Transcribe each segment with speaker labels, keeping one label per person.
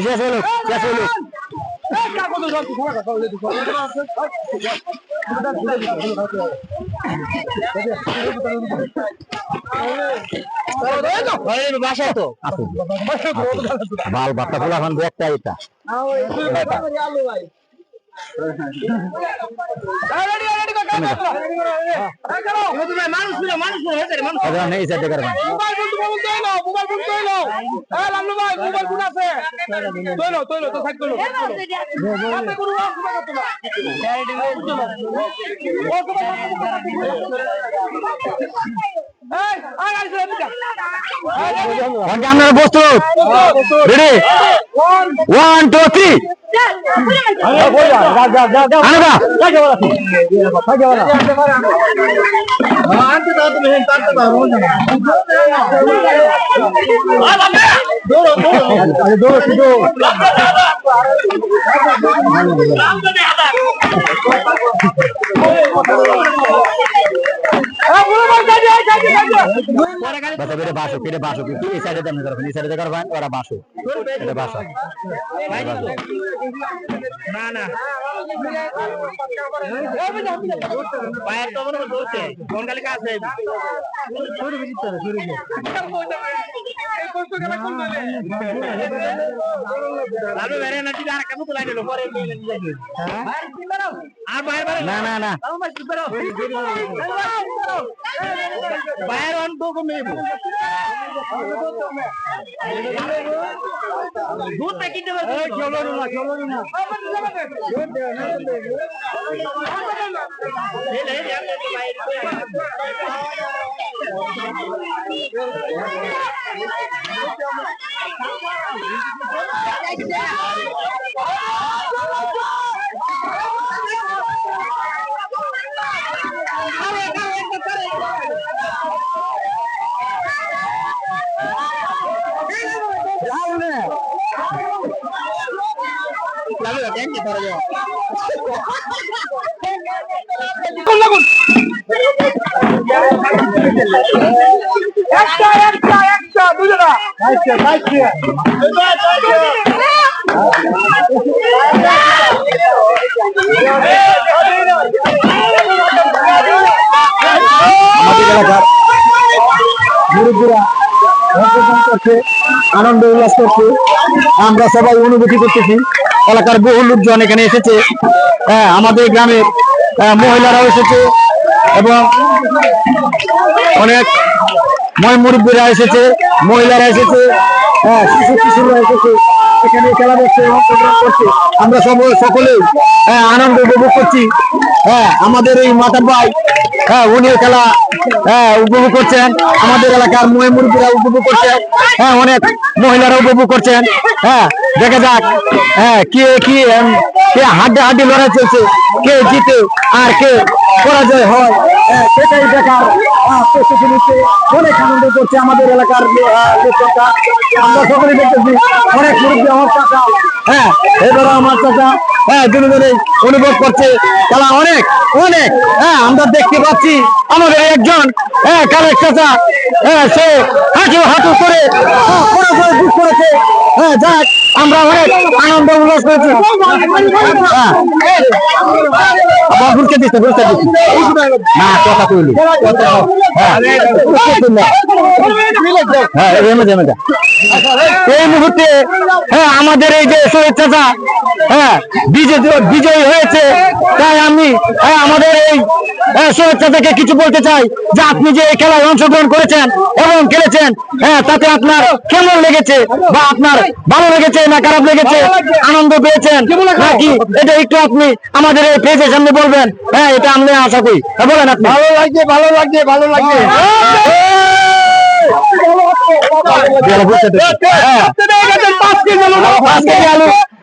Speaker 1: শেষ হলো শেষ হলো বাসায় তো বাল বাচ্চা খোলা এখন একটা এটা আপনারা প্রস্তুত রেডি ওয়ান টু থ্রি আনবা
Speaker 2: না না পায়ের তো মনে হচ্ছে কোন কালে কাছে লালু বেরে না আর বাইরে
Speaker 1: না না না।
Speaker 2: বাইরে অন তো কমে দুধ প্যাকেট দেবে চলো না চলো না
Speaker 1: করছে আনন্দ উল্লাস করছে। আমরা সবাই অনুভূতি করতেছি। এলাকার বহু লোকজন এখানে এসেছে। হ্যাঁ আমাদের গ্রামের আহ, মহিলারাও এসেছে এবং অনেক মুরব্বীরা এসেছে মহিলারা এসেছে হ্যাঁ শিশু শিশুরা এসেছে। আমরা সব সকলেই হ্যাঁ আনন্দ উপভোগ করছি। হ্যাঁ আমাদের এই মাতা ভাই হ্যাঁ উনিও খেলা হ্যাঁ উপভোগ করছেন। আমাদের এলাকার মুরব্বীরা উপভোগ করছেন। হ্যাঁ অনেক মহিলারা উপভোগ করছেন। হ্যাঁ দেখা যাক হ্যাঁ কে কি কে হাড্ডা হাড্ডি লড়াই চলছে কে জিতে আর কে পরাজয় হয়। হ্যাঁ, সেটাই আহ, প্রস্তুতি নিচ্ছে অনেক আনন্দ করছে আমাদের এলাকার আমরা সকলে দেখতেছি অনেক মুরব্বী আমার চাচা। হ্যাঁ এবারে আমার চাচা হ্যাঁ অনুভব করছে। খেলা অনেক অনেক। হ্যাঁ আমরা দেখতে পাচ্ছি আমাদের একজন হ্যাঁ কালেক চাচা। হ্যাঁ সে হাঁটু হাঁটু করে হ্যাঁ, দুঃখ করেছে। হ্যাঁ যাক আমরা অনেক আনন্দ উল্লাস করেছি হ্যাঁ। আমাদের এই যে শহীদ হ্যাঁ বিজয় বিজয়ী হয়েছে। তাই আমি হ্যাঁ আমাদের এই হ্যাঁ, শহীদ চাচাকে কিছু বলতে চাই যে আপনি যে এই খেলায় অংশগ্রহণ করেছেন এবং খেলেছেন হ্যাঁ তাতে আপনার কেমন লেগেছে বা আপনার ভালো লেগেছে? না খারাপ লেগেছে আনন্দ পেয়েছেন। নাকি এটা একটু আপনি আমাদের এই পেজের সামনে বলবেন? হ্যাঁ এটা আমি আশা করি। হ্যাঁ, বলেন আপনি। ভালো লাগছে ভালো লাগছে ভালো লাগছে। হ্যাঁ।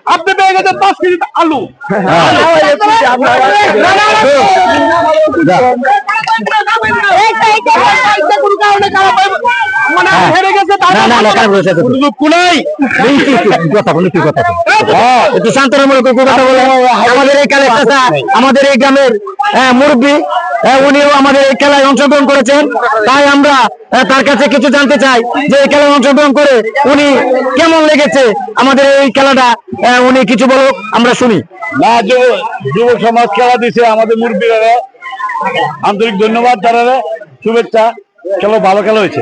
Speaker 3: আপনি পেয়ে গেছেন পাঁচ কেজি আলু।
Speaker 1: পাঁচ
Speaker 3: না, না, না, কারণে হয়-
Speaker 1: হ্যাঁ।
Speaker 3: নাই
Speaker 1: কি কথা বলি কি কথা। হ্যাঁ একটু কথা বলে আমাদের এই খেলায় আমাদের এই গ্রামের হ্যাঁ, মুরব্বী হ্যাঁ, উনিও আমাদের এই খেলায় অংশগ্রহণ করেছেন। তাই আমরা তার কাছে কিছু জানতে চাই যে এই খেলায় অংশগ্রহণ করে উনি কেমন লেগেছে? আমাদের এই খেলাটা উনি কিছু বলুক আমরা শুনি।
Speaker 3: না যুব সমাজ খেলা দিছে আমাদের মুরব্বীরা আন্তরিক ধন্যবাদ তারা শুভেচ্ছা। খেলো ভালো খেলা হয়েছে।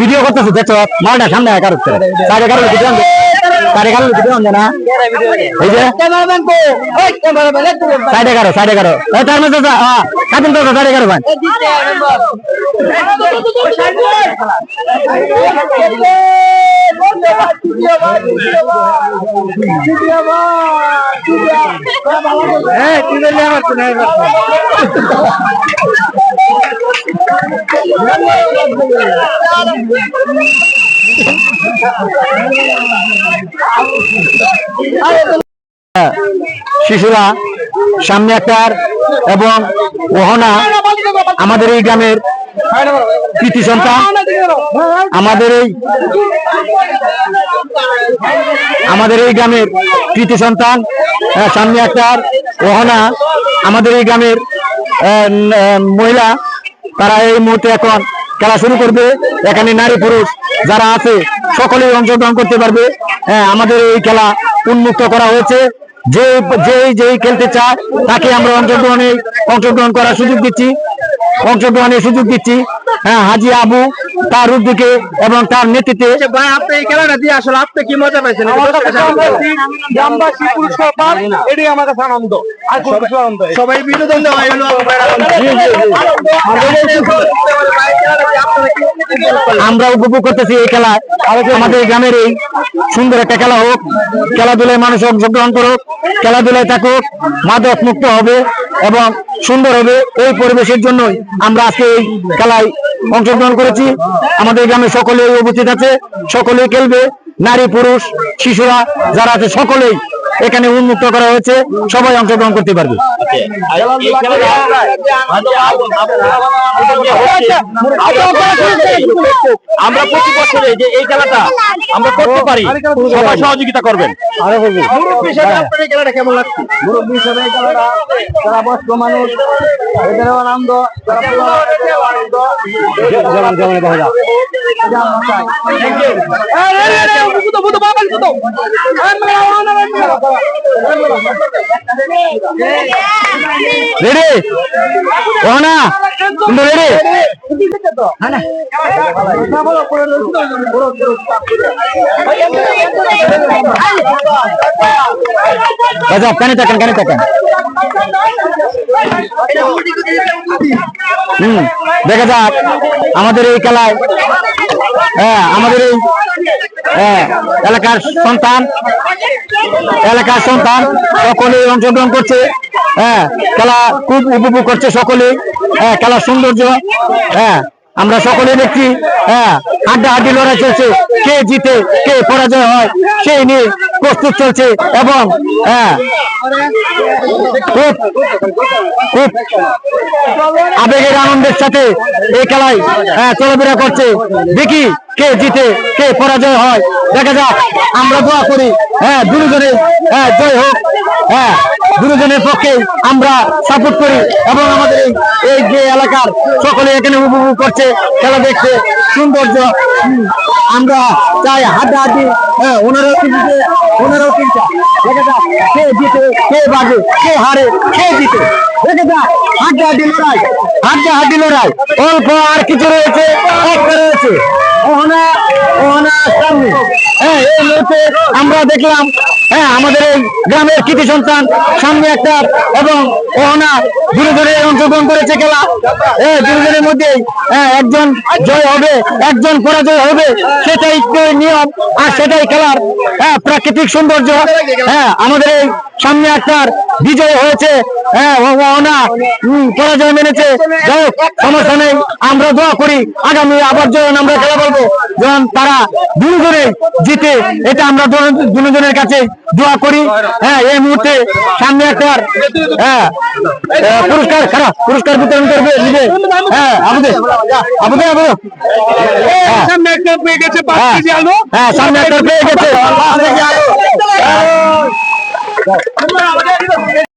Speaker 1: ভিডিও করতেছে দেখছ? মালটা সামনে এগারো সাড়ে এগারো সাড়ে কারও ভিডিও আনছে না? এই যে? সাড়ে এগারো সাড়ে এগারো। তার মধ্যে হ্যাঁ তো সাড়ে এগারো ভাই। শিশুরা, সামনে একটার এবং ওহনা, আমাদের এই গ্রামের কৃতি সন্তান, আমাদের এই আমাদের এই গ্রামের কৃতি সন্তান সামনে একটার ওহনা, আমাদের এই গ্রামের মহিলা, তারা এই মুহূর্তে এখন খেলা শুরু করবে। এখানে নারী পুরুষ যারা আছে সকলেই অংশগ্রহণ করতে পারবে। হ্যাঁ আমাদের এই খেলা উন্মুক্ত করা হয়েছে। যে যেই যেই খেলতে চায়, তাকে আমরা অংশগ্রহণে অংশগ্রহণ করার সুযোগ দিচ্ছি। অংশগ্রহণের সুযোগ দিচ্ছি। হ্যাঁ হাজি আবু তার উদ্যোগে এবং তার নেতৃত্বে
Speaker 2: ভাই আপনি এই খেলাটা দিয়ে আসলে আপনি কি মজা পাইছেন?
Speaker 3: গ্রামবাসী পুরস্কার পান এটাই আমার কাছে আনন্দ।
Speaker 2: সবাই বিনোদন দেওয়া হলো
Speaker 1: আমরা উপভোগ করতেছি এই খেলা। আমাদের গ্রামের এই সুন্দর একটা খেলা হোক। খেলাধুলায় মানুষ অংশগ্রহণ করুক। খেলাধুলায় থাকুক। মাদক মুক্ত হবে এবং সুন্দর হবে। এই পরিবেশের জন্যই আমরা আজকে এই খেলায় অংশগ্রহণ করেছি। আমাদের গ্রামে সকলেই উপস্থিত আছে, সকলেই খেলবে, নারী, পুরুষ, শিশুরা, যারা আছে, সকলেই এখানে উন্মুক্ত করা হয়েছে, সবাই অংশগ্রহণ করতে পারবে।
Speaker 3: আমরা প্রতি বছরে যে এই খেলাটা আমরা করতে পারি, সবাই সহযোগিতা করবেন।
Speaker 2: কেমন লাগছে
Speaker 1: মুরব্বী খেলাটা, যারা বয়স্ক মানুষ আনন্দ যেমন যেমন দেখা যায় এটা আমরা চাই। রেডি ও না কিন্তু রেডি আচ্ছা কানে থাকেন কানে থাকেন হুম, দেখা যাক। আমাদের এই খেলায় হ্যাঁ আমাদের এই হ্যাঁ এলাকার সন্তান এলাকার সন্তান সকলে অংশগ্রহণ করছে হ্যাঁ খেলা খুব উপভোগ করছে সকলে হ্যাঁ খেলার সৌন্দর্য হ্যাঁ আমরা সকলে দেখছি হ্যাঁ হাড্ডা হাড্ডি লড়াই চলছে। কে জিতে কে পরাজয় হয় সেই নিয়ে প্রস্তুত চলছে এবং হ্যাঁ খুব খুব আবেগের আনন্দের সাথে এই খেলায় হ্যাঁ, চলাফেরা করছে। দেখি কে জিতে কে পরাজয় হয়। দেখা যাক আমরা দোয়া করি হ্যাঁ দুজনে হ্যাঁ জয় হোক হ্যাঁ। দুজনের পক্ষে আমরা সাপোর্ট করি এবং আমাদের এই যে এলাকার সকলে এখানে উপভোগ করছে, খেলা দেখছে, সৌন্দর্য। আমরা চাই হাড্ডাহাড্ডি হ্যাঁ ওনারাও কিনছে ওনারাও কিনছে দেখা যাক কে জিতে, কে বাজে, কে হারে, কে জিতে। দেখা যাক, হাড্ডাহাড্ডি লড়াই হাড্ডাহাড্ডি লড়াই। অল্প আর কিছু রয়েছে, একটা রয়েছে। ওহনা ওহনা সামনে। হ্যাঁ এই মুহূর্তে আমরা দেখলাম হ্যাঁ আমাদের এই গ্রামের কৃতি সন্তান, সামনে একটা এবং ওনা ধীরে ধীরে অংশগ্রহণ করেছে খেলা। হ্যাঁ দুজনের মধ্যে একজন জয় হবে, একজন পরাজয় হবে, সেটাই নিয়ম আর সেটাই খেলার হ্যাঁ প্রাকৃতিক সৌন্দর্য হ্যাঁ আমাদের এই সামনে একটার বিজয় হয়েছে। হ্যাঁ পরাজয় মেনেছে। যাই হোক সমস্যা নেই আমরা দোয়া করি। আগামী আবার যখন আমরা খেলা বলব যখন তারা দুজনে জিতে এটা আমরা দুজনের কাছে দোয়া করি। হ্যাঁ এই মুহূর্তে সামনে একটা হ্যাঁ পুরস্কার খারাপ পুরস্কার বিতরণ করবে নিজে। হ্যাঁ আমাদের আমাদের আমাদের হ্যাঁ।
Speaker 3: সামনে একটা পেয়ে গেছে।
Speaker 1: হ্যাঁ, হ্যাঁ সামনে একটা পেয়ে গেছে। পাঁচ কেজি আলু।